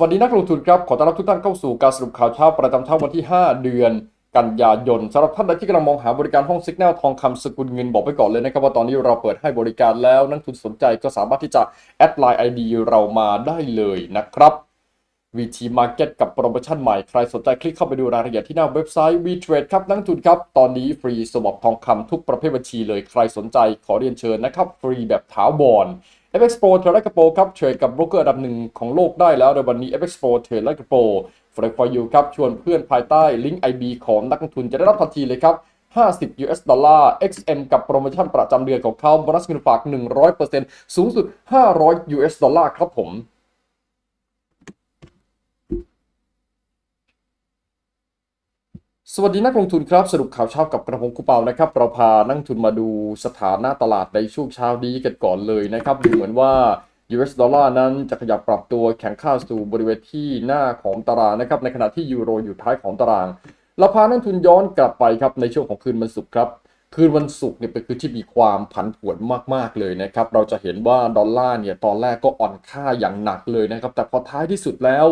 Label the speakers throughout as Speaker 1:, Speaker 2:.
Speaker 1: วัสดีนักลงทุนครับ ขอต้อนรับทุกท่านเข้าสู่การสรุปข่าวเช้าประจำเช้าวันที่ 5 เดือนกันยายนสำหรับท่านใดที่กำลังมองหาบริการห้องซิกแนลทองคำสกุลเงินบอกไปก่อนเลยนะครับว่าตอนนี้เราเปิดให้บริการแล้วนักทุนสนใจก็สามารถที่จะแอดไลน์ ID เรามาได้เลยนะครับ VT Market กับโปรโมชั่นใหม่ ใครสนใจคลิกเข้าไปดูรายละเอียดที่หน้าเว็บไซต์ VTrade ครับนักทุนครับ ตอนนี้ฟรีสวอปทองคำทุกประเภทบัญชีเลยใครสนใจขอเรียนเชิญนะครับ ฟรีแบบถาวร FX Pro เทรดและกระโปรครับเทรดกับโบรกเกอร์อันดับหนึ่งของโลกได้แล้วในวันนี้ FX Pro เทรดและกระโปร f r e for you ครับชวนเพื่อนภายใต้ลิงก์ IB ของนักลงทุนจะได้รับทันทีเลยครับ50 US ดอลลาร์ XM กับโปรโมชั่นประจำเดือนของเขาโบนัสเงินฝาก 100%สูงสุด 500 US ดอลลาร์ครับผม สวัสดีนักลงทุนครับ สรุปข่าวเช้ากับกระผมคุเปานะครับ เราพานักลงทุนมาดูสถานะตลาดในช่วงเช้านี้กันก่อนเลยนะครับดูเหมือนว่า US ดอลลาร์นั้นจะขยับปรับตัวแข็งค่าสู่บริเวณที่หน้าของตารางนะครับ ในขณะที่ยูโรอยู่ท้ายของตารางเราพานักลงทุนย้อนกลับไปครับในช่วงของคืนวันศุกร์ครับ คืนวันศุกร์เนี่ยเป็นคืนที่มีความผันผวนมากๆเลยนะครับ เราจะเห็นว่าดอลลาร์เนี่ยตอนแรกก็อ่อนค่าอย่างหนักเลยนะครับ แต่พอท้ายที่สุดแล้ว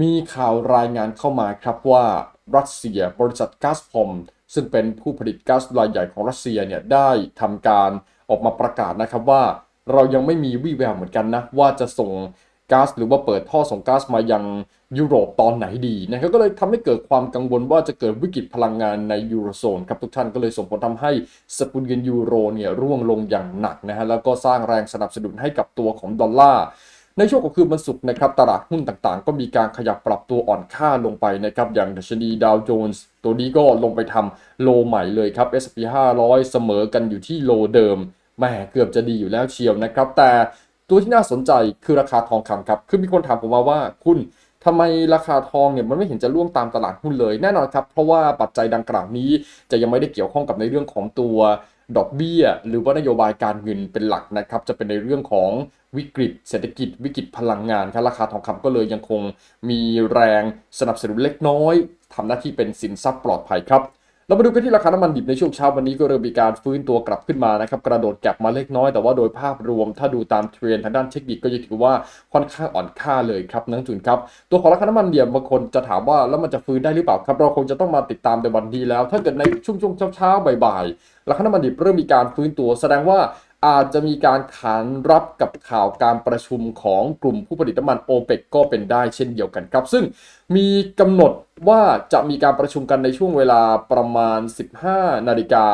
Speaker 1: มีข่าวรายงานเข้ามาครับว่ารัสเซียบริษัทก๊าซพอมซึ่งเป็นผู้ผลิตก๊าซรายใหญ่ของรัสเซียเนี่ยได้ทำการออกมาประกาศนะครับว่า เรายังไม่มีวี่แววเหมือนกันนะว่าจะส่งก๊าซหรือว่าเปิดท่อส่งก๊าซมายังยุโรปตอนไหนดีนะครับก็เลยทำให้เกิดความกังวลว่าจะเกิดวิกฤตพลังงานในยูโรโซนครับทุกท่านก็เลยส่งผลทำให้สกุลเงินยูโรเนี่ยร่วงลงอย่างหนักนะฮะแล้วก็สร้างแรงสนับสนุนให้กับตัวของดอลลาร์ ในช่วงของคืนวันศุกร์นะครับตลาดหุ้นต่างๆ ก็มีการขยับปรับตัวอ่อนค่าลงไปนะครับอย่างดัชนีดาวโจนส์ตัวนี้ก็ลงไปทำโลใหม่เลยครับ S&P 500 เสมอกันอยู่ที่โลเดิมแหมเกือบจะดีอยู่แล้วเชียวนะครับ แต่ตัวที่น่าสนใจคือราคาทองคำครับคือมีคนถามผมมาว่าคุณทำไมราคาทองเนี่ยมันไม่เห็นจะร่วงตามตลาดหุ้นเลยแน่นอนครับ เพราะว่าปัจจัยดังกล่าวนี้จะยังไม่ได้เกี่ยวข้องกับในเรื่องของตัว ดอกเบี้ย หรือว่านโยบายการเงินเป็นหลักนะครับ จะเป็นในเรื่องของวิกฤต เศรษฐกิจ วิกฤตพลังงานครับราคาทองคำก็เลยยังคงมีแรงสนับสนุนเล็กน้อยทำหน้าที่เป็นสินทรัพย์ปลอดภัยครับ เรามาดูกันที่ราคาน้ำมันดิบในช่วงเช้าวันนี้ก็เริ่มมีการฟื้นตัวกลับขึ้นมานะครับกระโดดกลับมาเล็กน้อยแต่ว่าโดยภาพรวมถ้าดูตามเทรนทางด้านเทคนิคก็จะถือว่าค่อนข้างอ่อนค่าเลยครับนักจุนครับตัวของราคาน้ำมันเดียบางคนจะถามว่าแล้วมันจะฟื้นได้หรือเปล่าครับเราคงจะต้องมาติดตามในวันนี้แล้ว ถ้าเกิดในช่วงช่วงเช้าๆบ่ายๆราคาน้ำมันดิบเริ่มมีการฟื้นตัวแสดงว่า อาจจะมีการขานรับกับข่าวการประชุมของกลุ่มผู้ผลิตน้ำมันโอเปกก็เป็นได้เช่นเดียวกันครับ ซึ่งมีกำหนดว่าจะมีการประชุมกันในช่วงเวลาประมาณ 15 นาฬิกา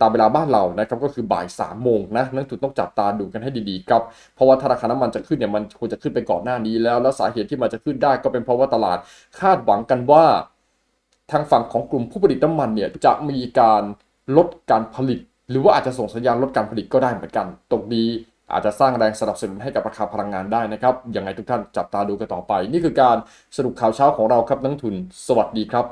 Speaker 1: ตามเวลาบ้านเรานะครับก็คือบ่าย3โมงนะนักทุนต้องจับตาดูกันให้ดีๆครับ เพราะว่าถ้าราคาน้ำมันจะขึ้นเนี่ยมันควรจะขึ้นไปก่อนหน้านี้แล้วแล้วสาเหตุที่มันจะขึ้นได้ก็เป็นเพราะว่าตลาดคาดหวังกันว่า ทางฝั่งของกลุ่มผู้ผลิตน้ำมันเนี่ยจะมีการลดการผลิต หรือว่าอาจจะส่งสัญญาณลดการผลิตก็ได้เหมือนกัน ตรงนี้อาจจะสร้างแรงสนับสนุนให้กับราคาพลังงานได้นะครับยังไงทุกท่านจับตาดูกันต่อไป นี่คือการสรุปข่าวเช้าของเราครับนักทุน สวัสดีครับ